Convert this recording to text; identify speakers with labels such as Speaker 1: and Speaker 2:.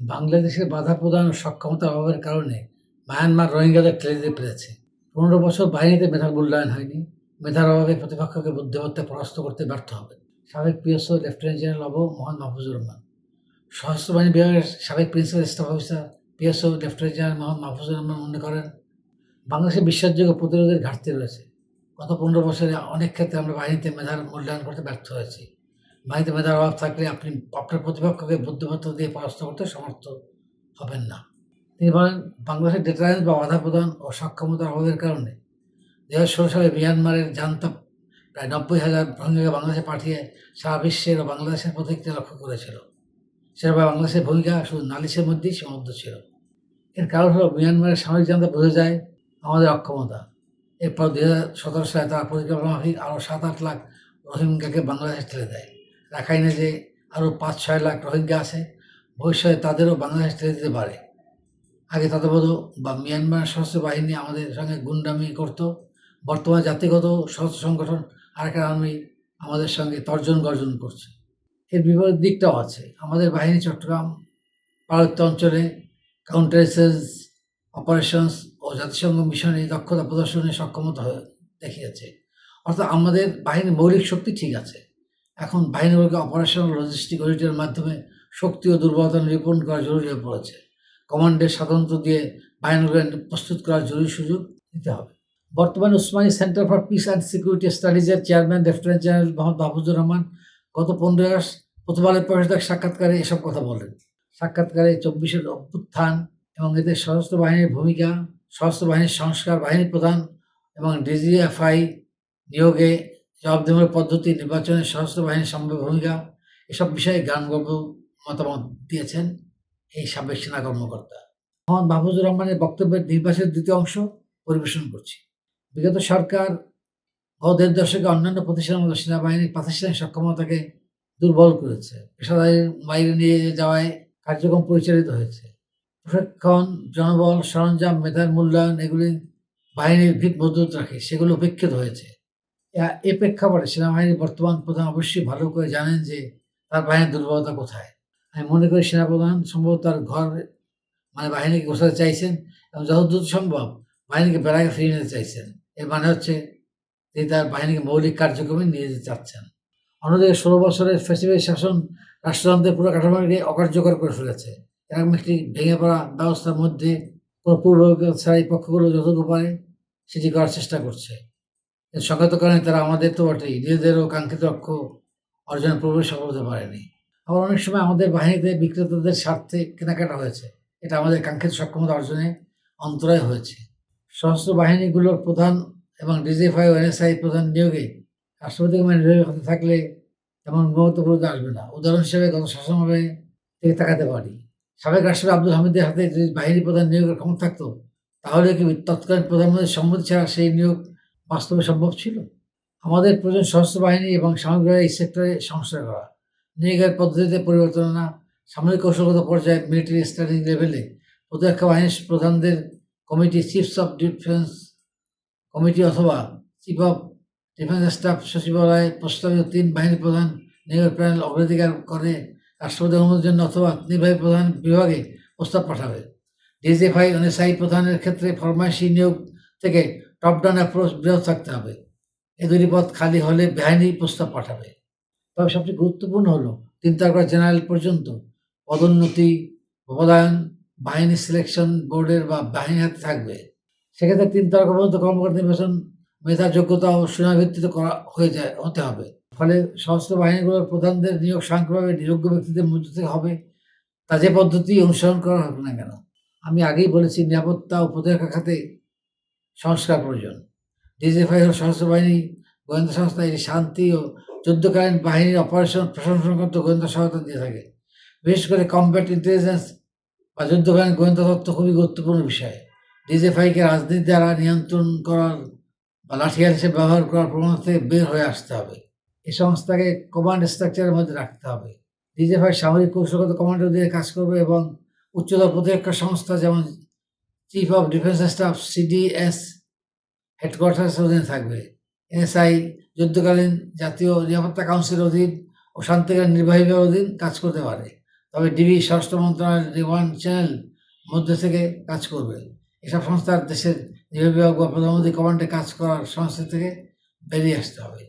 Speaker 1: বাংলাদেশের বাধা প্রদান ও সক্ষমতার অভাবের কারণে মায়ানমার রোহিঙ্গাদের ঠেলে পেরেছে। পনেরো বছর বাহিনীতে মেধার মূল্যায়ন হয়নি। মেধার অভাবে প্রতিপক্ষকে বুদ্ধিমত্তা পরাস্ত করতে ব্যর্থ হবে। সাবেক পিএসও লেফটেন্যান্ট জেনারেল অব মোহাম্মদ মাহফুজুর রহমান। সশস্ত্র বাহিনী বিভাগের সাবেক principal staff officer, PSO lieutenant general Mohammad Mahfuzur Rahman মনে করেন বাংলাদেশে বিশ্বাসযোগ্য প্রতিরোধের ঘাটতি রয়েছে। গত পনেরো বছরে অনেক ক্ষেত্রে আমরা বাহিনীতে মেধার মূল্যায়ন করতে ব্যর্থ হয়েছি। বাহিনীতে মেধার অভাব থাকলে আপনি আপনার প্রতিপক্ষকে বুদ্ধিমত্তা দিয়ে পরাস্ত করতে সমর্থ হবেন না। তিনি বলেন, বাংলাদেশের ডেটারেন্স বা বাধা প্রদান ও সক্ষমতার অভাবের কারণে দু হাজার ষোলো সালে মিয়ানমারের জান্তা প্রায় নব্বই হাজার রোহিঙ্গাকে বাংলাদেশে পাঠিয়ে সারা বিশ্বের ও বাংলাদেশের প্রতিক্রিয়া লক্ষ্য করেছিল। সেভাবে বাংলাদেশের ভূমিকা শুধু নালিশের মধ্যেই সীমাবদ্ধ ছিল। এর কারণ হলো মিয়ানমারের সামরিক জান্তা বোঝা যায় আমাদের অক্ষমতা। এরপর দু হাজার সতেরো সালে তারা পরিকল্পনা আরও সাত আট লাখ রোহিঙ্গাকে বাংলাদেশে ঠেলে দেয়। রাখাইনে যে আরও পাঁচ, ছয় লাখ রোহিঙ্গা আছে, ভবিষ্যতে তাদেরও বাংলাদেশ ঠেলে দিতে পারে। আগে তত্ত্বাবধ বা মিয়ানমার সশস্ত্র বাহিনী আমাদের সঙ্গে গুন্ডামি করত, বর্তমান জাতিগত সশস্ত্র সংগঠন আরেকটা আর্মি আমাদের সঙ্গে তর্জন গর্জন করছে। এর বিপরীত দিকটাও আছে। আমাদের বাহিনী চট্টগ্রাম, পার্বত্য অঞ্চলে কাউন্টারেন্সেস অপারেশনস ও জাতিসংঘ মিশনে দক্ষতা প্রদর্শনে সক্ষমতা দেখিয়েছে। অর্থাৎ আমাদের বাহিনীর মৌলিক শক্তি ঠিক আছে। এখন বাহিনীগুলোকে অপারেশনাল লজিস্টিক অডিটের মাধ্যমে শক্তি ও দুর্বলতা নিরূপণ করা জরুরি হয়ে পড়েছে। কমান্ডের স্বাতন্ত্র্য দিয়ে বাহিনীগুলো প্রস্তুত করার জরুরি সুযোগ দিতে হবে। বর্তমানে Osmani centre for peace and security স্টাডিজের chairman lieutenant general Mohammad Mahfuzur Rahman গত পনেরোই আগস্ট প্রথম আলোর পরিষদের সাক্ষাৎকারে এসব কথা বলেন। সাক্ষাৎকারে চব্বিশের অভ্যুত্থান এবং এতে সশস্ত্র বাহিনীর ভূমিকা, সশস্ত্র বাহিনীর সংস্কার বাহিনী প্রধান এবং ডিজিএফআই নিয়োগে জবাবদিহির পদ্ধতি নির্বাচনের সশস্ত্র বাহিনীর সম্ভাব্য ভূমিকা, এসব বিষয়ে গানগল্প মতামত দিয়েছেন এই সাবেক সেনা কর্মকর্তা। মোহাম্মদ মাহফুজুর রহমানের বক্তব্যের নির্বাচনের দ্বিতীয় অংশ পরিবেশন করছি। বিগত সরকার গত দেড় দশকে অন্যান্য প্রতিষ্ঠানের মতো সেনাবাহিনীর প্রাতিষ্ঠানিক সক্ষমতাকে দুর্বল করেছে। পেশাদারির বাইরে নিয়ে যাওয়ায় কার্যক্রম পরিচালিত হয়েছে। প্রশিক্ষণ, জনবল, সরঞ্জাম, মেধার মূল্যায়ন, এগুলি বাহিনীর ভিত মজবুত রাখে, সেগুলো উপেক্ষিত হয়েছে। এ- প্রেক্ষাপটে সেনাবাহিনীর বর্তমান প্রধান অবশ্যই ভালো করে জানেন যে তার বাহিনীর দুর্বলতা কোথায়। আমি মনে করি সেনাপ্রধান সম্ভবত তার ঘর মানে বাহিনীকে গোছাতে চাইছেন এবং যত দ্রুত সম্ভব বাহিনীকে বেড়াকে ফিরিয়ে নিতে চাইছেন। এর মানে হচ্ছে তিনি তার বাহিনীকে মৌলিক কার্যক্রমে নিয়ে যেতে চাচ্ছেন। অন্যদিকে ষোলো বছরের ফেসিবাদী শাসন রাষ্ট্রযন্ত্রের পুরো কাঠামোকে অকার্যকর করে ফেলেছে। এরকম একটি ভেঙে পড়া ব্যবস্থার মধ্যে কোনো পূর্ব ছাড়া এই পক্ষগুলো যতটুকু পারে সেটি করার চেষ্টা করছে। সংগত কারণে তারা আমাদের তো বটেই। নিজেদেরও কাঙ্ক্ষিত লক্ষ্য অর্জন পূর্বে সফল হতে পারেনি আবার অনেক সময় আমাদের বাহিনীতে বিক্রেতাদের স্বার্থে কেনাকাটা হয়েছে। এটা আমাদের কাঙ্ক্ষিত সক্ষমতা অর্জনে অন্তরায় হয়েছে। সশস্ত্র বাহিনীগুলোর প্রধান এবং ডিজিএফআই ও এনএসআই প্রধান নিয়োগে রাষ্ট্রপতি হতে থাকলে তেমন গুণগত আসবে না। উদাহরণ হিসেবে, গত শাসনভাবে থেকে তাকাতে পারি। সাবেক রাষ্ট্রপতি আব্দুল হামিদের হাতে যদি বাহিনী প্রধান নিয়োগের ক্ষমতা থাকতো, তাহলে কি তৎকালীন প্রধানমন্ত্রীর সম্মতি ছাড়া সেই নিয়োগ বাস্তবে সম্ভব ছিল? আমাদের প্রয়োজন সশস্ত্র বাহিনী এবং সামগ্রিক এই সেক্টরে সংস্কার করা। নিয়োগের পদ্ধতিতে পরিবর্তন আনা, সামরিক কৌশলগত পর্যায়ে মিলিটারি স্টাডিং লেভেলে প্রতিরক্ষা বাহিনীর প্রধানদের committee chiefs of defence committee অথবা চিফ অফ ডিফেন্স স্টাফ সচিবালয়ে প্রস্তাবিত তিন বাহিনী প্রধান নিয়োগের প্যানেল অগ্রাধিকার করে রাষ্ট্রপতি অনুমোদনের জন্য অথবা নির্বাহী প্রধান বিভাগে প্রস্তাব পাঠাবে। ডিজিএফআই এনএসআই প্রধানের ক্ষেত্রে ফরমাইশি নিয়োগ থেকে টপ ডাউন অ্যাপ্রোচ বিরত থাকতে হবে। এ দুটি পদ খালি হলে বাহিনী প্রস্তাব পাঠাবে। তবে সবচেয়ে গুরুত্বপূর্ণ হলো, তিন তারকা জেনারেল পর্যন্ত পদোন্নতি পদায়ন বাহিনী সিলেকশন বোর্ডের বা বাহিনী হাতে থাকবে। সেক্ষেত্রে তিন তারকা পর্যন্ত কর্মকর্তা নির্বাচন মেধা যোগ্যতা ও সুনাম ভিত্তিতে করা হয়ে যায়, হতে হবে। ফলে সশস্ত্র বাহিনীগুলোর প্রধানদের নিয়োগ স্বয়ংক্রিয়ভাবে নিয়োগ্য ব্যক্তিদের মধ্য থেকে হবে। তা যে পদ্ধতি অনুসরণ করা হোক না কেন? আমি আগেই বলেছি, নিরাপত্তা ও প্রতিরক্ষা খাতে সংস্কার প্রয়োজন। ডিজিএফআই হল সশস্ত্র বাহিনী, গোয়েন্দা সংস্থা, এটি শান্তি ও যুদ্ধকালীন বাহিনীর অপারেশন প্রশাসন সংক্রান্ত গোয়েন্দা সহায়তা দিয়ে থাকে। বিশেষ করে কমব্যাট ইন্টেলিজেন্স বা যুদ্ধকালীন গোয়েন্দা তথ্য খুবই গুরুত্বপূর্ণ বিষয়। ডিজিএফআইকে রাজনীতি দ্বারা নিয়ন্ত্রণ করার বা লাঠিয়াল হিসেবে ব্যবহার করার প্রবণতা থেকে বের হয়ে আসতে হবে। এই সংস্থাকে কমান্ড স্ট্রাকচারের মধ্যে রাখতে হবে। ডিজিএফআই সামরিক কৌশলগত কমান্ডার দিয়ে কাজ করবে এবং উচ্চতর প্রতিরক্ষা সংস্থা যেমন chief of defence staff CDS হেডকোয়ার্টার্সের অধীনে থাকবে। এনএসআই যুদ্ধকালীন জাতীয় নিরাপত্তা কাউন্সিলের অধীন ও শান্তিকালীন নির্বাহী অধীন কাজ করতে পারে। তবে ডিবি, স্বরাষ্ট্র মন্ত্রণালয়ের যে চ্যানেল মধ্যে থেকে কাজ করবে। এসব সংস্থার দেশের গৃহ বিভাগ বা প্রধানমন্ত্রী কমান্ডে কাজ করার সংস্থা থেকে বেরিয়ে আসতে হবে।